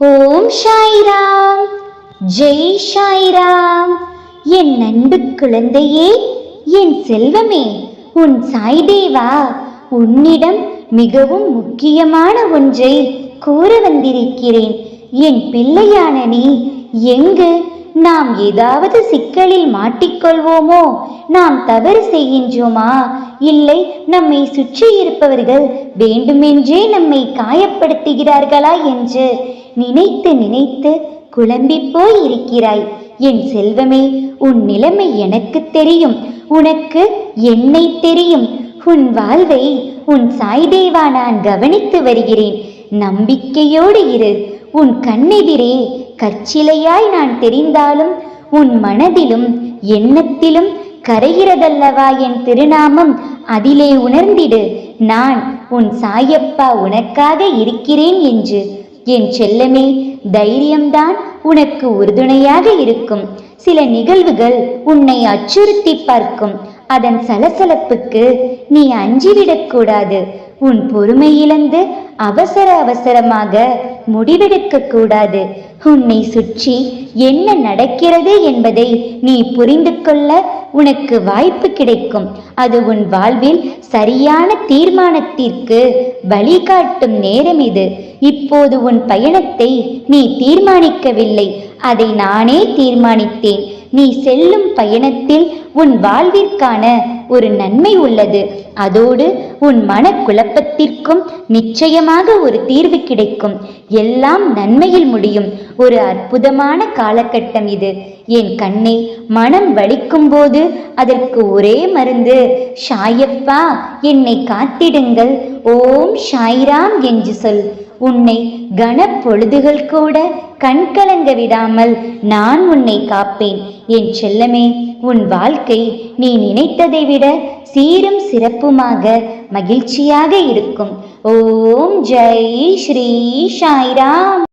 ஓம் சாய்ராம். ஜெய் சாய்ராம். என் நண்பு குழந்தையே என் செல்வமே உன் சாய்தேவா உன்னிடம் மிகவும் முக்கியமான ஒன்றை கூற வந்திருக்கிறேன். என் பிள்ளையான நீ எங்கு நாம் ஏதாவது சிக்கலில் மாட்டிக்கொள்வோமோ நாம் தவறு செய்கின்றோமா? இல்லை நம்மை சுற்றி இருப்பவர்கள் வேண்டுமென்றே நம்மை காயப்படுத்துகிறார்களா என்று நினைத்து நினைத்து குழம்பிப் போய் இருக்கிறாய் என் செல்வமே உன் நிலைமை எனக்கு தெரியும். உனக்கு என்னை தெரியும். உன் வாழ்வை உன் சாய்தேவா நான் கவனித்து வருகிறேன். நம்பிக்கையோடு இரு. உன் கண்ணெதிரே கற்சிலையாய் நான் தெரிந்தாலும் உன் மனதிலும் எண்ணத்திலும் கரைகிறதல்லவா என் திருநாமம். அதிலே உணர்ந்திடு. நான் உன் சாயப்பா உனக்காக இருக்கிறேன் என்று. என் செல்லமே தைரியம்தான் உனக்கு உறுதுணையாக இருக்கும். சில நிகழ்வுகள் உன்னை அச்சுறுத்தி பார்க்கும். அதன் சலசலப்புக்கு நீ அஞ்சிவிடக்கூடாது உன் பொறுமை இழந்து அவசர அவசரமாக முடிவெடுக்க கூடாது. உன்னை சுற்றி என்ன நடக்கிறது என்பதை நீ புரிந்து கொள்ள உனக்கு வாய்ப்பு கிடைக்கும். அது உன் வாழ்வில் சரியான தீர்மானத்திற்கு வழிகாட்டும் நேரம் இது. இப்போது உன் பயணத்தை நீ தீர்மானிக்கவில்லை. அதை நானே தீர்மானித்தேன். நீ செல்லும் பயணத்தில் உன் வாழ்விற்கான ஒரு நன்மை உள்ளது. அதோடு உன் மனக்குழப்பத்திற்கும் நிச்சயமாக ஒரு தீர்வு கிடைக்கும். எல்லாம் நன்மையில் முடியும். ஒரு அற்புதமான காலகட்டம் இது. என் கண்ணை மனம் வலிக்கும் போது அதற்கு ஒரே மருந்து ஷாயப்பா என்னை காத்திடுங்கள். ஓம் ஷாய்ராம் என்று சொல். உன்னை கனப்பொழுதுகள் கூட கண்கலங்க விடாமல் நான் உன்னை காப்பேன். என் செல்லமே உன் வாழ்க்கை நீ நினைத்ததை விட சீரும் சிறப்புமாக மகிழ்ச்சியாக இருக்கும். ஓம் ஜெய் ஸ்ரீ சாய்ராம்.